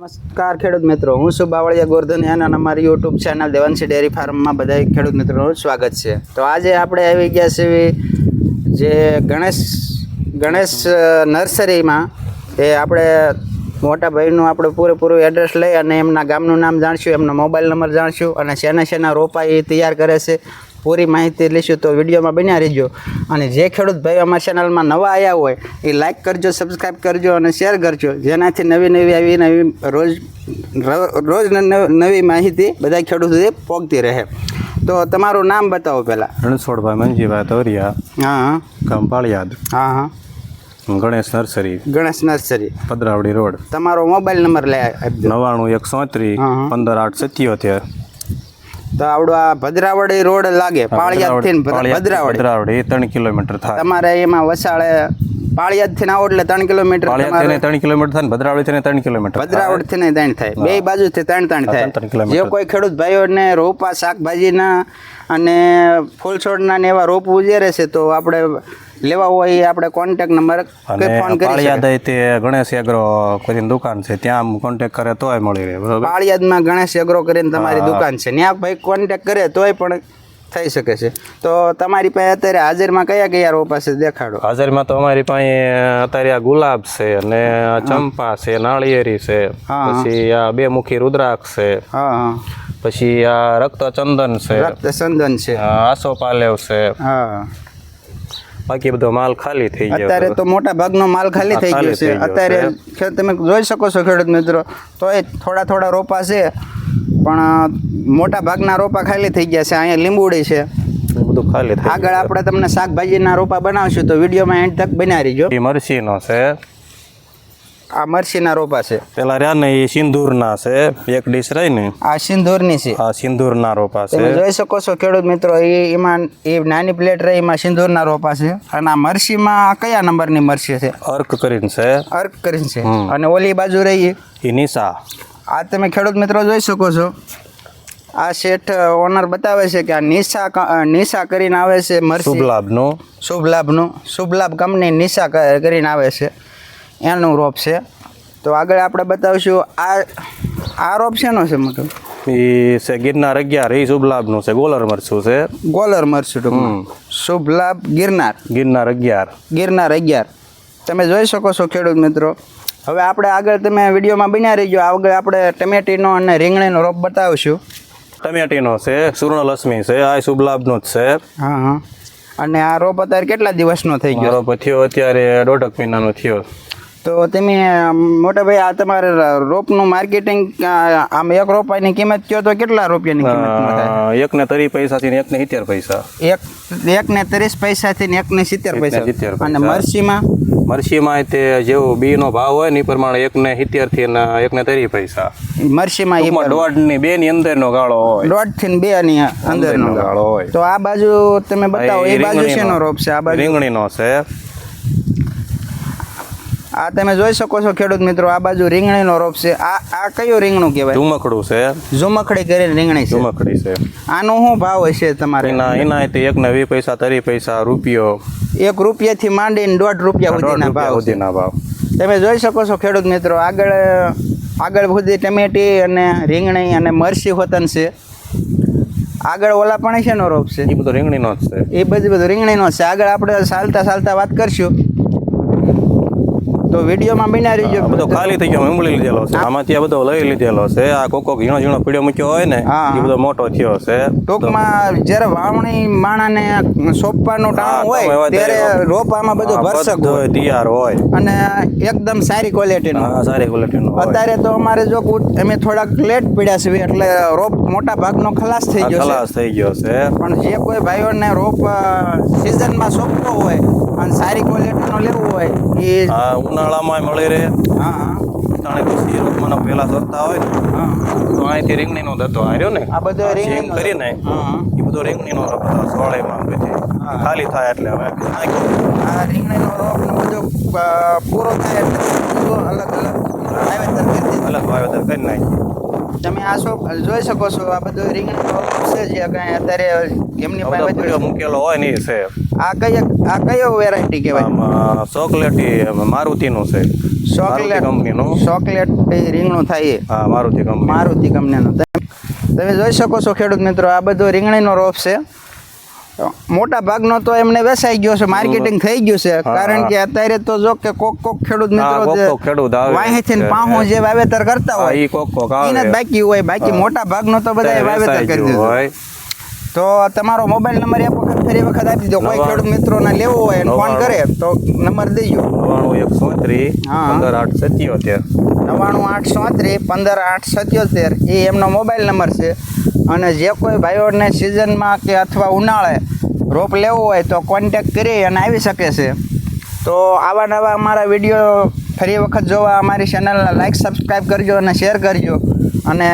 નમસ્કાર ખેડૂત મિત્રો, હું છું બાવળિયા ગોરધનિયાન અને અમારી યુટ્યુબ ચેનલ દેવાંશી ડેરી ફાર્મમાં બધા ખેડૂત મિત્રોનું સ્વાગત છે. તો આજે આપણે આવી ગયા છીએ જે ગણેશ ગણેશ નર્સરીમાં એ આપણે મોટા ભાઈનું આપણે પૂરેપૂરું એડ્રેસ લઈ અને એમના ગામનું નામ જાણશું, એમનો મોબાઈલ નંબર જાણશું અને શેના શેના રોપા એ તૈયાર કરે છે. પૂરી માહિતી લઈશું તો વિડીયોમાં બન્યા રહેજો. અને જે ખેડૂત ભાઈ અમારી ચેનલમાં નવા આવ્યા હોય એ લાઇક કરજો સબસ્ક્રાઈબ કરજો અને શેર કરજો. જેનાથી નવી નવી આવી નવી રોજ રોજ નવી માહિતી બધા ખેડૂત સુધી પહોંચતી રહે. તો તમારું નામ બતાવો પહેલાં. રણછોડભાઈ મંજીભાઈ તોરિયા હા. હા કંપાળિયાદ. હા હા. Ganesh nursery. Ganesh nursery. Padravadi road. તમારો મોબાઈલ નંબર લે નવાણું એક સોત્રીસ હા, હા. પંદર આઠ સત્યોતેર. તો આવડો આ ભદ્રાવડી રોડ લાગે પાળિયા થી ભદ્ર- ભદ્રાવડી ત્રણ કિલોમીટર થાય. તમારે એમાં વસાળે પાળિયાદથી આવો એટલે ત્રણ કિલોમીટર પાળિયાદ ત્રણ કિલોમીટર થાય ને ભદ્રાવડી થઈને ત્રણ કિલોમીટર. થાય. ભદ્રાવડથી ને ત્રણ થાય. બે બાજુથી ત્રણ ત્રણ ત્રણ થાય. જે કોઈ ખેડૂત ભાઈઓને રોપા શાકભાજીના અને ફૂલ છોડના ને એવા રોપ ઉજેરે છે તો આપણે લેવા હોય એ આપણે કોન્ટેક નંબર ફોન કરી પાળિયાદ તે ગણેશ એગ્રો કરીને દુકાન છે ત્યાં કોન્ટેક કરે તોય મળી રહે પાળિયાદમાં ગણેશ એગ્રો કરીને તમારી દુકાન છે. ત્યાં ભાઈ કોન્ટેક કરે તોય પણ થઈ શકે છે. તો તમારી પાસે અત્યારે હાજરમાં કયા કયા રોપા છે દેખાડો? હાજરમાં તો અમારી પાસે અત્યારે આ ગુલાબ છે અને ચંપા છે નાળિયેરી છે પછી આ બે મુખી રુદ્રાક્ષ છે હા હા. પછી આ રક્તચંદન છે રક્ત ચંદન છે આસો આસોપાલેવ છે. હા. બાકી બધો માલ ખાલી થઈ ગયો અત્યારે તો મોટા ભાગનો માલ ખાલી થઈ ગયો છે. અત્યારે તમે જોઈ શકો છો ખેડૂત મિત્રો તો એ થોડા થોડા રોપા છે. પણ મોટા ભાગના રોપા ખાલી થઈ ગયા છે. અહીંયા લીંબુડી છે. બધું ખાલી આગળ આપણે તમને શાકભાજીના રોપા બનાવશું તો વિડીયોમાં એન્ડ તક બનાવી રહીજો મરસીનો છે. આ મરસીના રોપા છે. પેલા રહ્યા ને એ સિંદૂરના છે. એક ડીશ રહી ને. આ સિંદૂરની છે. આ સિંદૂરના રોપા છે. તમે જોઈ શકો છો ખેડૂત મિત્રો એ એમાં એ નાની પ્લેટ રહી એમાં સિંદૂરના રોપા છે. અને આ મરસીમાં કયા નંબરની મરસી છે? અર્ક કરીને છે. અર્ક કરીને છે. અને ઓલી બાજુ રહી એ નિશા. આ તમે ખેડૂત મિત્રો જોઈ શકો છો. આ શેઠ ઓનર બતાવે છે કે આ નિશા નિશા કરીને આવે છે શુભ લાભનું. શુભ લાભનું. શુભ લાભ કંપની નિશા કરીને આવે છે. એનું રોપ છે. તો આગળ આપણે બતાવશું આ આ રોપ શેનો છે મોટો એ છે ગિરનાર અગિયાર એ શુભ લાભનું છે. ગોલર મરચું છે. ગોલર મરચું ટૂંકમાં. શુભ લાભ ગિરનાર. ગિરનાર અગિયાર. ગિરનાર અગિયાર. તમે જોઈ શકો છો ખેડૂત મિત્રો હવે આપણે આગળ તમે વિડીયોમાં બન્યા રહીજો. આગળ આપણે ટમેટીનો અને રીંગણીનો રોપ બતાવશું. ટમેટીનો છે સુર્ણલક્ષ્મી છે આ શુભ લાભનું જ છે. હા હા. અને આ રોપ અત્યારે કેટલા દિવસનો થઈ ગયો? રોપ થયો અત્યારે દોઢક મહિનાનો થયો. તો તમે મોટા ભાઈ આ તમારે રોપનું માર્કેટિંગ આમ એક રોપાની કિંમત કયો તો કેટલા રૂપિયાની કિંમત અ, એકને તરી પૈસાથી ને એકને સિત્તેર પૈસા. એક એક ને ત્રીસ પૈસાથી ને એક ને સિત્તેર પૈસા. 70 પૈસા. અને મરસીમાં? મરસીમાં તે જેવું બીનો ભાવ હોય ને એ પ્રમાણે એકને સિત્તેરથી ને એકને તરી પૈસા. મરસીમાં દોઢની બે ની અંદરનો ગાળો હોય. દોઢથી ને બે ની અંદરનો અંદરનો ગાળો હોય. તો આ બાજુ તમે બતાવો એ બાજુ શેનો રોપ છે? આ બાજુ? રીંગણીનો છે. આ તમે જોઈ શકો છો ખેડૂત મિત્રો આ બાજુ રીંગણીનો રોપ છે. આ આ કયું રીંગણું કહેવાય? ઝુમકડું છે. ઝુમખડી કરીને રીંગણી છે. ઝુમકડી છે. આનો શું ભાવ હશે તમારે? એના એના તે એકને વીસ પૈસા તરી પૈસા રૂપિયો. એક રૂપિયાથી માંડીને દોઢ રૂપિયા સુધીના ભાવ સુધીના ભાવ. તમે જોઈ શકો છો ખેડૂત મિત્રો આગળ આગળ સુધી ટમેટી અને રીંગણી અને મરસી હોતન છે. આગળ ઓલા પણ છે નો રોપ છે? એ બધું રીંગણીનો જ છે. એ બધું બધું રીંગણીનો છે. આગળ આપણે ચાલતા ચાલતા વાત કરશું. તો વિડીયોમાં બિના રહીજો. બધો ખાલી થઈ ગયો મેમળી લીધેલો છે. આમાંથી આ બધો લઈ લીધેલો છે. આ કોકો ઝીણો ઝીણો પીડ્યો મૂક્યો હોય ને. એ બધો મોટો થયો છે. ટૂંકમાં જ્યારે વાવણી માણાને સોંપવાનું ટાણું હોય ત્યારે રોપામાં બધું ભરસક હોય. તૈયાર હોય. અને એકદમ સારી ક્વોલિટીનો હા સારી ક્વોલિટીનો અત્યારે તો અમારે જો અમે થોડાક લેટ પીડ્યા છે એટલે રોપ મોટા ભાગનો ખલાસ થઈ ગયો છે. ખલાસ થઈ ગયો છે. પણ જે કોઈ ભાઈઓને રોપ સિઝનમાં સોંપવો હોય અને સારી ક્વોલિટીનો લેવું હોય એ હા ઉનાળામાં મળી રહે. હા હા, તાણે પછી રોપમાનો પહેલા સરતા હોય ને તો અહીંથી રીંગણીનો ધતો આવ્યો ને? આ બધો રીંગણીનો કરીને. એ બધો રીંગણીનો બધો સોળેમાં પછી ખાલી થાય એટલે હવે. આ રીંગણીનો ને બધો પૂરો થાય એટલે અલગ અલગ વાવેતર કરી. અલગ વાવેતર કરી નાખી તમે આ શો જોઈ શકો છો. આ બધું રીંગણીનો રોપ છે જે કાંઈ અત્યારે એમની પાસે મૂકેલો હોય ને છે. આ કઈ આ કયો વેરાયટી કહેવાય? આમાં ચોકલેટી મારુતિનું છે. ચોકલેટ કંપનીનું. ચોકલેટ રીંગણું થાય હા મારુતિ કંપની મારુતિ કંપનીનું. તમે- તમે જોઈ શકો છો ખેડૂત મિત્રો આ બધો રીંગણીનો રોપ છે. મોટા ભાગનો તો એમને વેસાઈ ગયો છે માર્કેટિંગ થઈ ગયું છે. કારણ કે અત્યારે તો જો કે કોક કોક ખેડૂત મિત્રો જે ખેડૂત ને છે. પાહો જે વાવેતર કરતા હોય ઈ કોક કોક આવે. બાકી હોય બાકી મોટા ભાગનો તો બધા વાવેતર કરી દીધું. હોય. તો તમારો મોબાઈલ નંબર એક વખત ફરી વખત આપી દો. કોઈ. ખેડૂત મિત્રોને લેવો હોય અને ફોન કરે તો નંબર દેજો. નવ્વાણું એકસો. પંદર આઠ સત્યોતેર. નવ્વાણું આઠ ચોત્રીસ પંદર આઠ સત્યોતેર એ એમનો મોબાઈલ નંબર છે. અને જે કોઈ ભાઈઓને સિઝનમાં કે અથવા ઉનાળે રોપ લેવો હોય તો કોન્ટેક કરી અને આવી શકે છે. તો આવા નવા અમારા વીડિયો ફરી વખત જોવા અમારી ચેનલને લાઈક સબસ્ક્રાઈબ કરજો અને શેર કરજો. અને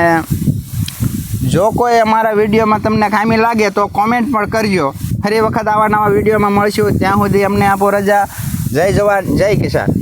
જો કોઈ અમારા વિડીયોમાં તમને ખામી લાગે તો કોમેન્ટ પણ કરજો. ફરી વખત આવા નવા વિડીયોમાં મળશું. ત્યાં સુધી અમને આપો રજા. જય જવાન, જય કિસાન.